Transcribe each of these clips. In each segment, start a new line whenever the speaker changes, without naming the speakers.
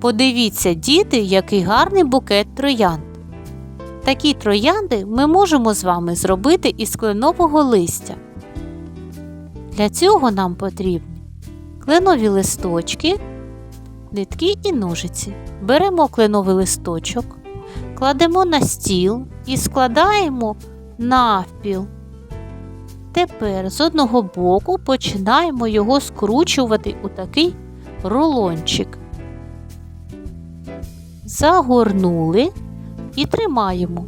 Подивіться, діти, який гарний букет троянд. Такі троянди ми можемо з вами зробити із кленового листя. Для цього нам потрібні кленові листочки, нитки і ножиці. Беремо кленовий листочок, кладемо на стіл і складаємо навпіл. Тепер з одного боку починаємо його скручувати у такий рулончик. Загорнули і тримаємо.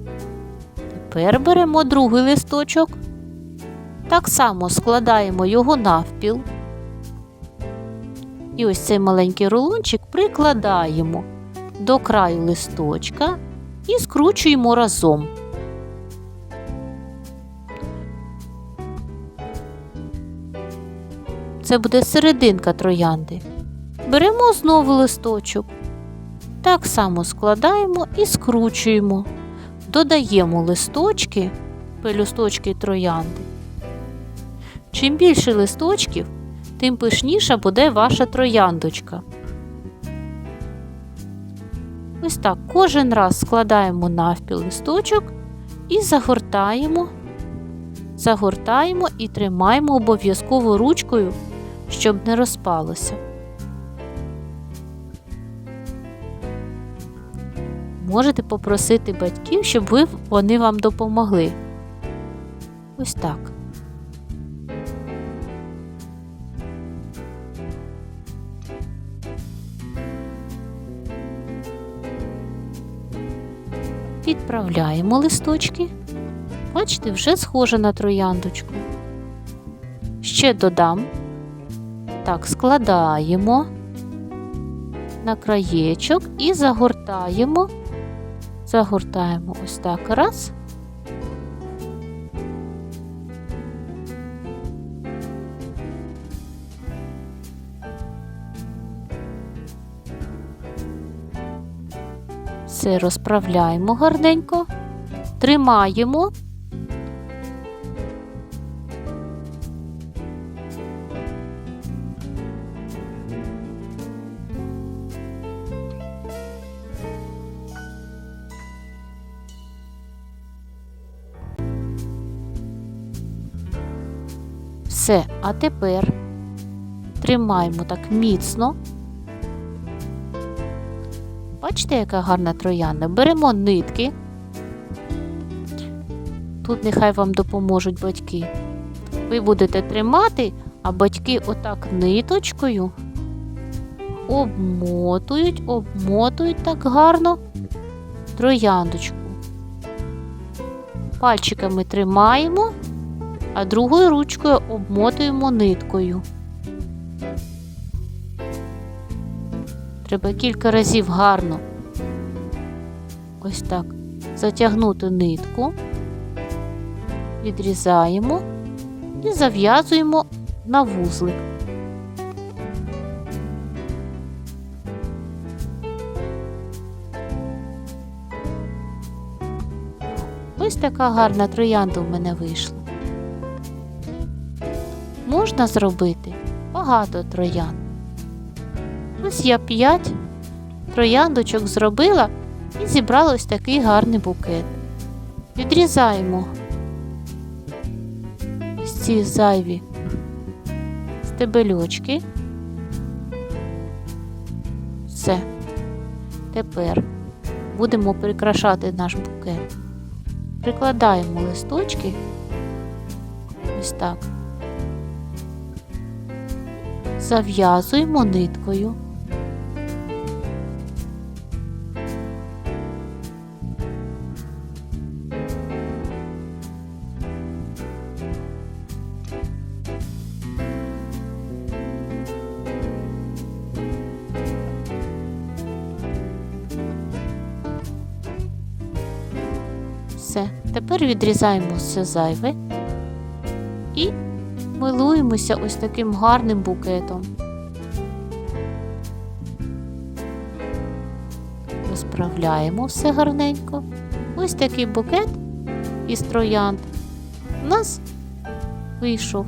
Тепер беремо другий листочок. Так само складаємо його навпіл. І ось цей маленький рулончик прикладаємо до краю листочка і скручуємо разом. Це буде серединка троянди. Беремо знову листочок. Так само складаємо і скручуємо. Додаємо листочки, пелюсточки троянди. Чим більше листочків, тим пишніша буде ваша трояндочка. Ось так кожен раз складаємо навпіл листочок і загортаємо, загортаємо і тримаємо обов'язково ручкою, щоб не розпалося. Можете попросити батьків, щоб ви, вони вам допомогли. Ось так. Відправляємо листочки. Бачите, вже схоже на трояндочку. Ще додам. Так, складаємо на краєчок і загортаємо. Загортаємо ось так раз. Все розправляємо гарненько, тримаємо. Все, а тепер тримаємо так міцно. Бачите, яка гарна троянда? Беремо нитки. Тут нехай вам допоможуть батьки. Ви будете тримати, а батьки отак ниточкою обмотують, обмотують так гарно трояндочку. Пальчиками тримаємо, а другою ручкою обмотуємо ниткою. Треба кілька разів гарно ось так затягнути нитку, відрізаємо і зав'язуємо на вузлик. Ось така гарна троянда в мене вийшла. Можна зробити багато троянд. Ось я 5 трояндочок зробила і зібрала ось такий гарний букет. Відрізаємо ось ці зайві стебельочки. Все. Тепер будемо прикрашати наш букет. Прикладаємо листочки ось так. Зав'язуємо ниткою. Все, тепер відрізаємо все зайве милуємося ось таким гарним букетом. Розправляємо все гарненько. Ось такий букет із троянд у нас вийшов.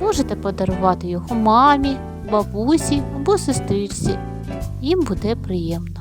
Можете подарувати його мамі, бабусі або сестричці. їм буде приємно.